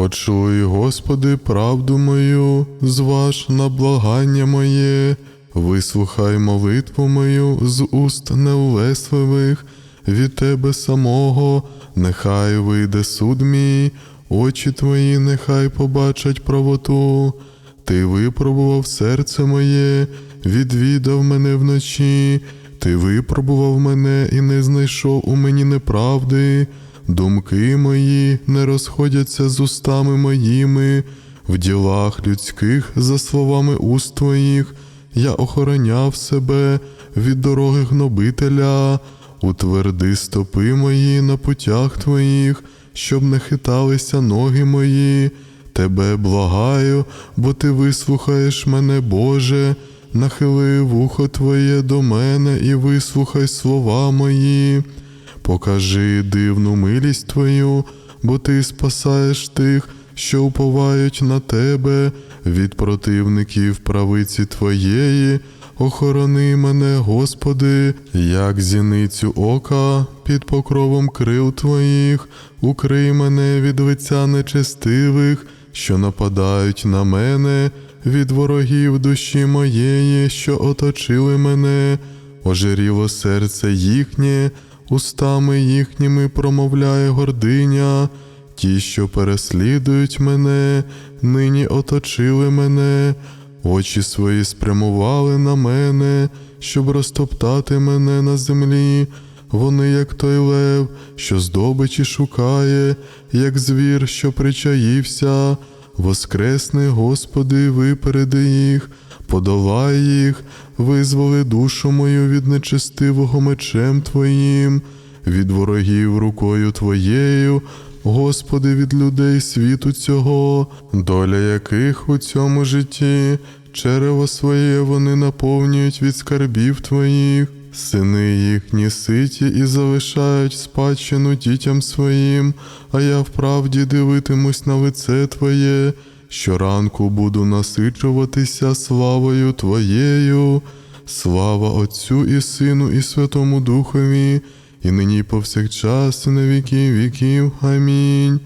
Почуй, Господи, правду мою, зваж на благання моє, вислухай молитву мою з уст неулесливих, від Тебе самого, нехай вийде суд мій, очі твої нехай побачать правоту. Ти випробував серце моє, відвідав мене вночі, ти випробував мене і не знайшов у мені неправди. Думки мої не розходяться з устами моїми, в ділах людських за словами уст твоїх, я охороняв себе від дороги гнобителя, утверди стопи мої на путях твоїх, щоб не хиталися ноги мої. Тебе благаю, бо ти вислухаєш мене, Боже, нахили вухо Твоє до мене і вислухай слова мої. Покажи дивну милість Твою, бо Ти спасаєш тих, що уповають на Тебе. Від противників правиці Твоєї. Охорони мене, Господи, як зіницю ока під покровом крил Твоїх, укрий мене від лиця нечестивих, що нападають на мене, від ворогів душі моєї, що оточили мене, ожиріло серце їхнє, устами їхніми промовляє гординя. Ті, що переслідують мене, нині оточили мене, очі свої спрямували на мене, щоб розтоптати мене на землі. Вони, як той лев, що здобичі шукає, як звір, що причаївся. Воскресни, Господи, випереди їх, подолай їх, визволи душу мою від нечестивого мечем Твоїм, від ворогів рукою Твоєю, Господи, від людей світу цього, доля яких у цьому житті, черево своє вони наповнюють від скарбів Твоїх. Сини їхні ситі і залишають спадщину дітям своїм, а я вправді дивитимусь на лице Твоє, щоранку буду насичуватися славою Твоєю, слава Отцю і Сину, і Святому Духові, і нині повсякчас, і на віки віків. Амінь.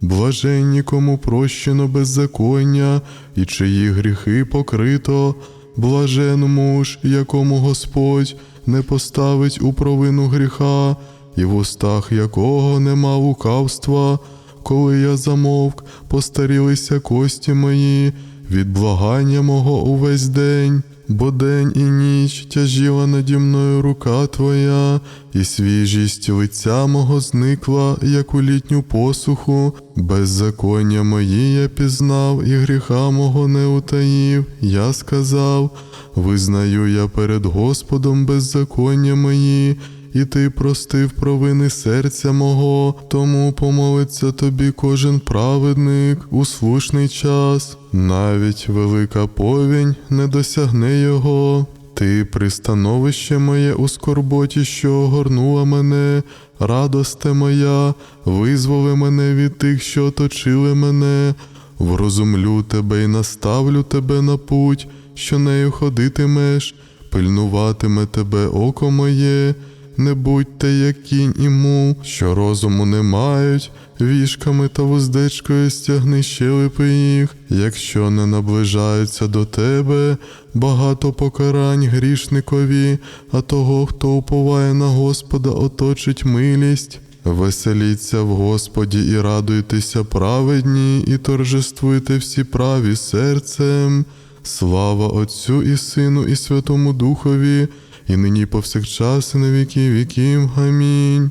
Блаженні, кому прощено беззаконня, і чиї гріхи покрито, блажен муж, якому Господь не поставить у провину гріха, і в устах якого нема лукавства. Коли я замовк, постарілися кості мої від благання мого увесь день, бо день і ніч тяжіла наді мною рука Твоя, і свіжість лиця мого зникла, як у літню посуху, беззаконня мої я пізнав, і гріха мого не утаїв. Я сказав: визнаю я перед Господом беззаконня мої. І ти простив провини серця мого, тому помолиться тобі кожен праведник у слушний час, навіть велика повінь не досягне його. Ти пристановище моє у скорботі, що огорнула мене, радосте моя, визволи мене від тих, що оточили мене, врозумлю тебе і наставлю тебе на путь, що нею ходитимеш, пильнуватиме тебе око моє. Не будьте, як кінь і мул, що розуму не мають, вішками та вуздечкою стягни щелепи їх, якщо не наближаються до тебе, багато покарань грішникові, а того, хто уповає на Господа, оточить милість. Веселіться в Господі і радуйтеся праведні, і торжествуйте всі праві серцем. Слава Отцю і Сину, і Святому Духові і нині повсякчас, і на віки віків. Амінь.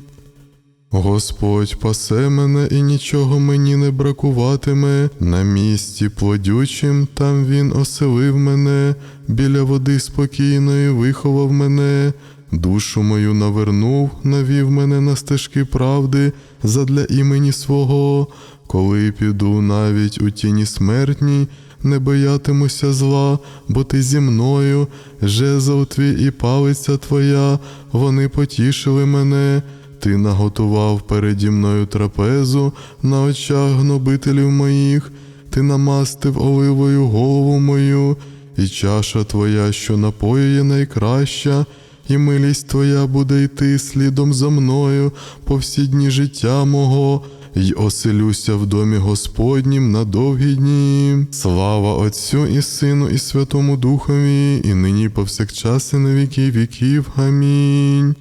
Господь пасе мене і нічого мені не бракуватиме. На місці плодючим там він оселив мене, біля води спокійної виховав мене, душу мою навернув, навів мене на стежки правди задля імені свого, коли піду навіть у тіні смертній не боятимуся зла, бо ти зі мною, жезл твій і палиця твоя, вони потішили мене. Ти наготував переді мною трапезу на очах гнобителів моїх, ти намастив оливою голову мою, і чаша твоя, що напоює найкраща, і милість твоя буде йти слідом за мною по всі дні життя мого. Й оселюся в домі Господнім на довгі дні. Слава Отцю і Сину, і Святому Духові, і нині повсякчас і на віки віків. Амінь.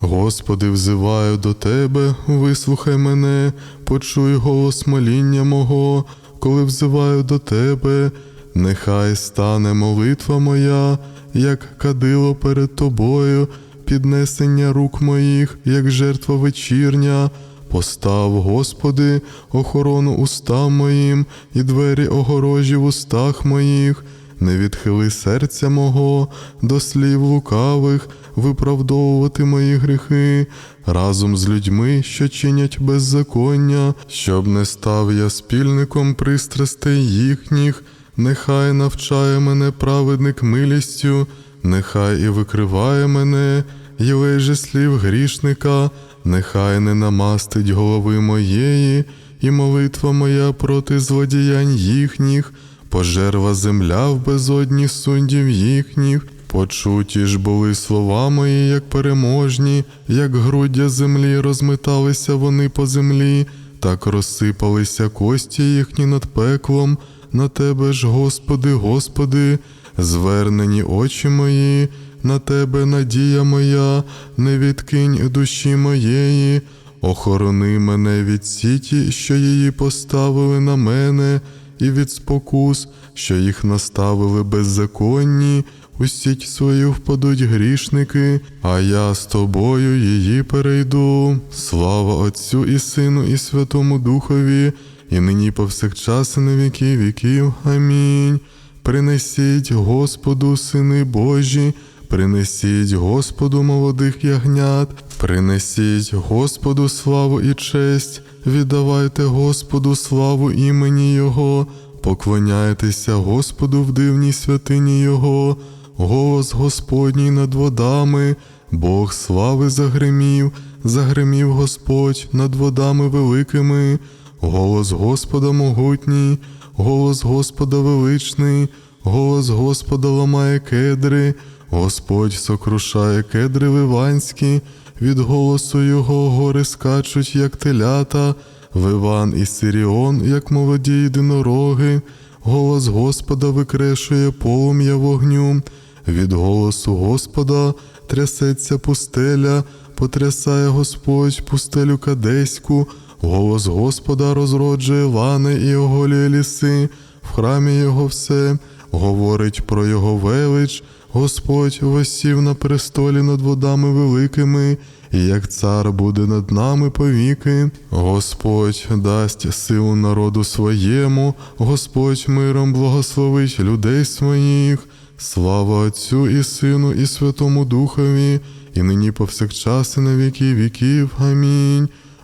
Господи, взиваю до Тебе, вислухай мене, почуй голос моління мого, коли взиваю до Тебе, нехай стане молитва моя, як кадило перед Тобою, піднесення рук моїх, як жертва вечірня. Постав, Господи, охорону устам моїм і двері огорожі в устах моїх. Не відхили серця мого до слів лукавих, виправдовувати мої гріхи разом з людьми, що чинять беззаконня, щоб не став я спільником пристрастей їхніх, нехай навчає мене праведник милістю, нехай і викриває мене, єлей же слів грішника, нехай не намастить голови моєї, і молитва моя проти злодіянь їхніх пожерва земля в безодні сундів їхніх. Почуті ж були слова мої, як переможні, як груддя землі розметалися вони по землі, так розсипалися кості їхні над пеклом. На тебе ж, Господи, Господи, звернені очі мої, на тебе надія моя, не відкинь душі моєї, охорони мене від сіті, що її поставили на мене і від спокус, що їх наставили беззаконні, у сіть свою впадуть грішники, а я з тобою її перейду. Слава Отцю і Сину, і Святому Духові, і нині повсякчас і на віки віків. Амінь. Принесіть Господу, сини Божі, принесіть Господу молодих ягнят, принесіть Господу славу і честь, віддавайте Господу славу імені Його, поклоняйтеся Господу в дивній святині Його, голос Господній над водами, Бог слави загримів, загримів Господь над водами великими, голос Господа могутній, голос Господа величний, голос Господа ламає кедри, Господь сокрушає кедри ливанські, від голосу його гори скачуть, як телята, Виван і Сиріон, як молоді єдинороги, голос Господа викрешує полум'я вогню, від голосу Господа трясеться пустеля, потрясає Господь пустелю кадеську, голос Господа розроджує лани і оголює ліси, в храмі його все, говорить про його велич, Господь восів на престолі над водами великими, і як цар буде над нами повіки. Господь дасть силу народу своєму, Господь миром благословить людей своїх. Слава Отцю і Сину, і Святому Духові, і нині повсякчас і на віки віків. Амінь.